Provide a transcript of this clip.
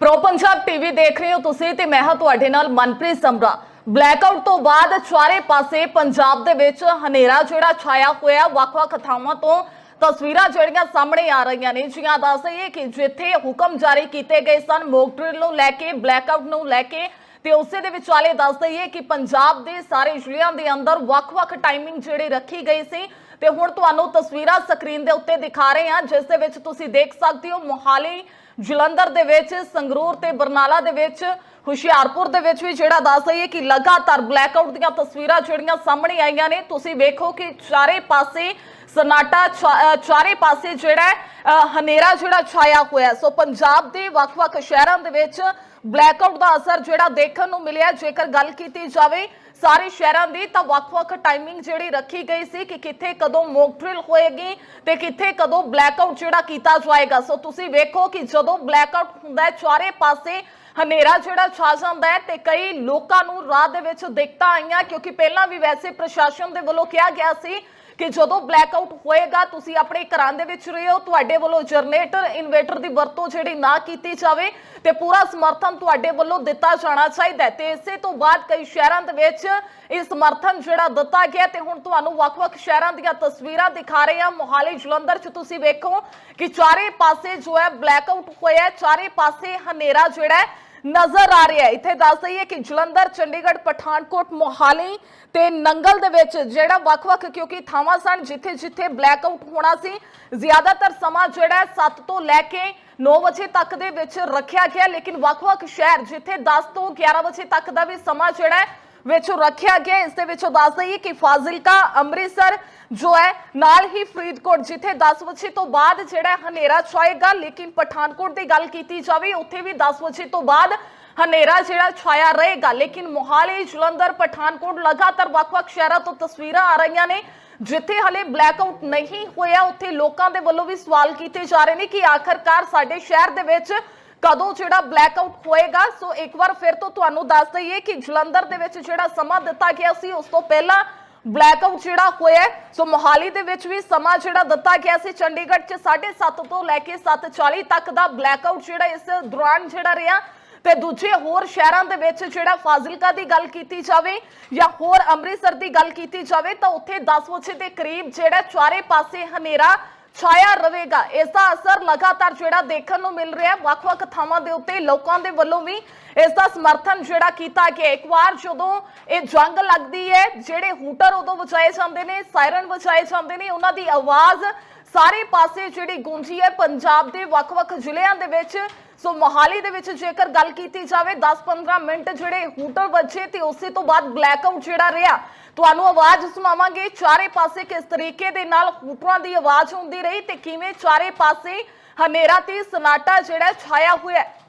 Pro Punjab TV ਦੇਖ ਰਹੇ ਹੋ ਤੁਸੀਂ ਤੇ ਮੈਂ ਹਾਂ ਤੁਹਾਡੇ ਨਾਲ ਮਨਪ੍ਰੀਤ ਸਮਰਾ ਬਲੈਕਆਊਟ ਤੋਂ ਬਾਅਦ ਚਾਰੇ ਪਾਸੇ ਪੰਜਾਬ ਦੇ ਵਿੱਚ ਹਨੇਰਾ ਜਿਹੜਾ ਛਾਇਆ ਹੋਇਆ, ਵੱਖ-ਵੱਖ ਥਾਵਾਂ ਤੋਂ ਤਸਵੀਰਾਂ ਜਿਹੜੀਆਂ ਸਾਹਮਣੇ ਆ ਰਹੀਆਂ ਨੇ। ਜੀਆਂ ਦੱਸ ਦਈਏ ਕਿ ਜਿੱਥੇ ਹੁਕਮ ਜਾਰੀ ਕੀਤੇ ਗਏ ਸਨ, ਮੌਕ ਡਰਿਲ ਨੂੰ ਲੈ ਕੇ ਬਲੈਕਆਊਟ ਨੂੰ ਲੈ ਕੇ, ਤੇ ਉਸੇ ਦੇ ਵਿਚਾਲੇ ਦੱਸ ਦਈਏ ਕਿ ਪੰਜਾਬ ਦੇ ਸਾਰੇ ਜ਼ਿਲ੍ਹਿਆਂ ਦੇ ਅੰਦਰ ਵੱਖ-ਵੱਖ ਟਾਈਮਿੰਗ ਜਿਹੜੀ ਰੱਖੀ ਗਈ ਸੀ। ਤੇ ਹੁਣ ਤੁਹਾਨੂੰ ਤਸਵੀਰਾਂ ਸਕਰੀਨ ਦੇ ਉੱਤੇ ਦਿਖਾ ਰਹੇ ਹਾਂ, ਜਿਸ ਦੇ ਵਿੱਚ ਤੁਸੀਂ ਦੇਖ ਸਕਦੇ ਹੋ, ਮੋਹਾਲੀ ਜਲੰਧਰ ਦੇ ਵਿੱਚ ਸੰਗਰੂਰ ਤੇ ਬਰਨਾਲਾ ਦੇ ਵਿੱਚ ਹੁਸ਼ਿਆਰਪੁਰ ਦੇ ਵਿੱਚ ਵੀ ਜਿਹੜਾ ਦੱਸ ਦਈਏ ਕਿ ਲਗਾਤਾਰ ਬਲੈਕਆਊਟ ਦੀਆਂ ਤਸਵੀਰਾਂ ਜਿਹੜੀਆਂ ਸਾਹਮਣੇ ਆਈਆਂ ਨੇ, ਤੁਸੀਂ ਵੇਖੋ ਕਿ ਚਾਰੇ ਪਾਸੇ ਸਨਾਟਾ ਚਾਰੇ ਪਾਸੇ ਜਿਹੜਾ ਹਨੇਰਾ ਜਿਹੜਾ ਛਾਇਆ ਹੋਇਆ ਸੋ ਪੰਜਾਬ ਦੇ ਵੱਖ-ਵੱਖ ਸ਼ਹਿਰਾਂ ਦੇ ਵਿੱਚ ਬਲੈਕਆਊਟ ਦਾ ਅਸਰ ਜਿਹੜਾ ਦੇਖਣ ਨੂੰ ਮਿਲਿਆ। ਜੇਕਰ ਗੱਲ ਕੀਤੀ ਜਾਵੇ ਸਾਰੇ ਸ਼ਹਿਰਾਂ ਦੀ, ਤਾਂ ਵੱਖ-ਵੱਖ ਟਾਈਮਿੰਗ ਜਿਹੜੀ ਰੱਖੀ ਗਈ ਸੀ ਕਿ ਕਿੱਥੇ ਕਦੋਂ ਮੌਕ ਡਰਿਲ ਹੋਏਗੀ ਤੇ ਕਿੱਥੇ ਕਦੋਂ ਬਲੈਕਆਊਟ ਜਿਹੜਾ ਕੀਤਾ ਜਾਏਗਾ। ਸੋ ਤੁਸੀਂ ਵੇਖੋ ਕਿ ਜਦੋਂ ਬਲੈਕਆਊਟ ਹੁੰਦਾ ਹੈ, ਚਾਰੇ ਪਾਸੇ ਹਨੇਰਾ ਜਿਹੜਾ ਛਾ ਜਾਂਦਾ ਹੈ ਤੇ ਕਈ ਲੋਕਾਂ ਨੂੰ ਰਾਹ ਦੇ ਵਿੱਚ ਦਿੱਕਤਾਂ ਆਈਆਂ, ਕਿਉਂਕਿ ਪਹਿਲਾਂ ਵੀ ਵੈਸੇ ਪ੍ਰਸ਼ਾਸਨ ਦੇ ਵੱਲੋਂ ਕਿਹਾ ਗਿਆ ਸੀ ਕਿ ਜਦੋਂ ਬਲੈਕ ਆਊਟ ਹੋਏਗਾ, ਤੁਸੀਂ ਆਪਣੇ ਘਰਾਂ ਦੇ ਵਿੱਚ ਰਹੋ ਤੁਹਾਡੇ ਵੱਲੋਂ ਜਨਰੇਟਰ ਇਨਵੇਟਰ ਦੀ ਵਰਤੋਂ ਜਿਹੜੀ ਨਾ ਕੀਤੀ ਜਾਵੇ ਤੇ ਪੂਰਾ ਸਮਰਥਨ ਤੁਹਾਡੇ ਵੱਲੋਂ ਦਿੱਤਾ ਜਾਣਾ ਚਾਹੀਦਾ ਹੈ। ਤੇ ਇਸੇ ਤੋਂ ਬਾਅਦ ਕਈ ਸ਼ਹਿਰਾਂ ਦੇ ਵਿੱਚ ਇਹ ਸਮਰਥਨ ਜਿਹੜਾ ਦਿੱਤਾ ਗਿਆ ਤੇ ਹੁਣ ਤੁਹਾਨੂੰ ਵੱਖ-ਵੱਖ ਸ਼ਹਿਰਾਂ ਦੀਆਂ ਤਸਵੀਰਾਂ ਦਿਖਾ ਰਹੇ ਹਾਂ। ਮੋਹਾਲੀ, ਜਲੰਧਰ ਚ ਤੁਸੀਂ ਵੇਖੋ ਕਿ ਚਾਰੇ ਪਾਸੇ ਜੋ ਹੈ ਬਲੈਕ ਆਊਟ ਹੋਇਆ ਚਾਰੇ ਪਾਸੇ ਹਨੇਰਾ ਜਿਹੜਾ ਹੈ ਨਜ਼ਰ ਆ ਰਿਹਾ ਹੈ। ਇੱਥੇ ਦੱਸ ਦਈਏ ਕਿ ਜਲੰਧਰ, ਚੰਡੀਗੜ੍ਹ, ਪਠਾਨਕੋਟ, ਮੋਹਾਲੀ ਤੇ ਨੰਗਲ ਦੇ ਵਿੱਚ ਜਿਹੜਾ ਵੱਖ-ਵੱਖ ਕਿਉਂਕਿ ਥਾਵਾਂ ਸਨ, ਜਿੱਥੇ-ਜਿੱਥੇ ਬਲੈਕਆਊਟ ਹੋਣਾ ਸੀ। ਜ਼ਿਆਦਾਤਰ ਸਮਾਂ ਜਿਹੜਾ 7 ਤੋਂ ਲੈ ਕੇ 9 ਵਜੇ ਤੱਕ ਦੇ ਵਿੱਚ ਰੱਖਿਆ ਗਿਆ, ਲੇਕਿਨ ਵੱਖ-ਵੱਖ ਸ਼ਹਿਰ ਜਿੱਥੇ 10 ਤੋਂ 11 ਵਜੇ ਤੱਕ ਦਾ ਵੀ ਸਮਾਂ ਜਿਹੜਾ ਹੈ ਵਿੱਚ ਰੱਖਿਆ ਗਿਆ। ਇਸ ਦੇ ਵਿੱਚੋਂ ਦੱਸ ਦਈਏ ਕਿ ਫਾਜ਼ਿਲਕਾ, ਅੰਮ੍ਰਿਤਸਰ ਜੋ ਹੈ, ਨਾਲ ਹੀ ਫਰੀਦਕੋਟ, ਜਿੱਥੇ 10 ਵਜੇ ਤੋਂ ਬਾਅਦ ਜਿਹੜਾ ਹਨੇਰਾ ਛਾਏਗਾ, ਲੇਕਿਨ ਪਠਾਨਕੋਟ ਦੀ ਗੱਲ ਕੀਤੀ ਜਾਵੇ, ਉੱਥੇ ਵੀ 10 ਵਜੇ ਤੋਂ ਬਾਅਦ ਹਨੇਰਾ ਜਿਹੜਾ ਛਾਇਆ ਰਹੇਗਾ। ਲੇਕਿਨ ਮੋਹਾਲੀ, ਜਲੰਧਰ, ਪਠਾਨਕੋਟ ਲਗਾਤਾਰ ਵੱਖ-ਵੱਖ ਸ਼ਹਿਰਾਂ ਤੋਂ ਤਸਵੀਰਾਂ ਆ ਰਹੀਆਂ ਨੇ, ਜਿੱਥੇ ਹਲੇ ਬਲੈਕਆਊਟ ਨਹੀਂ ਹੋਇਆ। ਉੱਥੇ ਲੋਕਾਂ ਦੇ ਵੱਲੋਂ ਵੀ ਸਵਾਲ ਕੀਤੇ ਜਾ ਰਹੇ ਨੇ ਕਿ ਆਖਰਕਾਰ ਸਾਡੇ ਸ਼ਹਿਰ ਦੇ ਵਿੱਚ ਕਦੋਂ ਜਿਹੜਾ ਬਲੈਕਆਊਟ ਹੋਏਗਾ? ਸੋ ਇੱਕ ਵਾਰ ਫਿਰ ਤੋਂ ਤੁਹਾਨੂੰ ਦੱਸ ਦਈਏ ਕਿ ਜਲੰਧਰ ਦੇ ਵਿੱਚ ਜਿਹੜਾ ਸਮਾਂ ਦਿੱਤਾ ਗਿਆ ਸੀ, ਉਸ ਤੋਂ ਪਹਿਲਾਂ ਬਲੈਕਆਊਟ ਜਿਹੜਾ ਹੋਇਆ ਸੋ ਮੋਹਾਲੀ ਦੇ ਵਿੱਚ ਵੀ ਸਮਾਂ ਜਿਹੜਾ ਦਿੱਤਾ ਗਿਆ ਸੀ, ਚੰਡੀਗੜ੍ਹ 'ਚ 7:30 ਤੋਂ ਲੈ ਕੇ 7:40 ਤੱਕ ਦਾ ਬਲੈਕਆਊਟ ਜਿਹੜਾ ਇਸ ਦੌਰਾਨ ਜਿਹੜਾ ਰਿਹਾ। ਤੇ ਦੂਜੇ ਹੋਰ ਸ਼ਹਿਰਾਂ ਦੇ ਵਿੱਚ ਜਿਹੜਾ ਫਾਜ਼ਿਲਕਾ ਦੀ ਗੱਲ ਕੀਤੀ ਜਾਵੇ ਜਾਂ ਹੋਰ ਅੰਮ੍ਰਿਤਸਰ ਦੀ ਗੱਲ ਕੀਤੀ ਜਾਵੇ, ਤਾਂ ਉੱਥੇ 10 ਵਜੇ ਦੇ ਕਰੀਬ ਜਿਹੜਾ ਚਾਰੇ ਪਾਸੇ ਹਨੇਰਾ ਛਾਇਆ ਰਹੇਗਾ। ਇਸ ਦਾ ਅਸਰ ਲਗਾਤਾਰ ਜਿਹੜਾ ਦੇਖਣ ਨੂੰ ਮਿਲ ਰਿਹਾ ਹੈ, ਵੱਖ-ਵੱਖ ਥਾਵਾਂ ਦੇ ਉੱਤੇ ਲੋਕਾਂ ਦੇ ਵੱਲੋਂ ਵੀ ਇਸ ਦਾ ਸਮਰਥਨ ਜਿਹੜਾ ਕੀਤਾ ਗਿਆ ਇੱਕ ਵਾਰ ਜਦੋਂ ਇਹ ਜੰਗ ਲੱਗਦੀ ਹੈ, ਜਿਹੜੇ ਹੂਟਰ ਉਦੋਂ ਵਜਾਏ ਜਾਂਦੇ ਨੇ, ਸਾਇਰਨ ਵਜਾਏ ਜਾਂਦੇ ਨੇ, ਉਹਨਾਂ ਦੀ ਆਵਾਜ਼ ਸਾਰੇ ਪਾਸੇ ਜਿਹੜੀ ਗੂੰਜੀ ਹੈ ਪੰਜਾਬ ਦੇ ਵੱਖ-ਵੱਖ ਜ਼ਿਲ੍ਹਿਆਂ ਦੇ ਵਿੱਚ। ਸੋ ਮੋਹਾਲੀ ਦੇ ਵਿੱਚ ਜੇਕਰ ਗੱਲ ਕੀਤੀ ਜਾਵੇ 10-15 ਮਿੰਟ ਜਿਹੜੇ ਹੂਟਰ ਵੱਜੇ ਤੇ ਉਸੇ ਤੋਂ ਬਾਅਦ ਬਲੈਕਆਊਟ ਜਿਹੜਾ ਰਿਹਾ। ਤੁਹਾਨੂੰ ਆਵਾਜ਼ ਸੁਣਾਵਾਂਗੇ, ਚਾਰੇ ਪਾਸੇ ਕਿਸ ਤਰੀਕੇ ਦੇ ਨਾਲ ਹੂਟਰਾਂ ਦੀ ਆਵਾਜ਼ ਹੁੰਦੀ ਰਹੀ ਤੇ ਕਿਵੇਂ ਚਾਰੇ ਪਾਸੇ ਹਨੇਰਾ ਤੇ ਸਨਾਟਾ ਜਿਹੜਾ ਛਾਇਆ ਹੋਇਆ ਹੈ।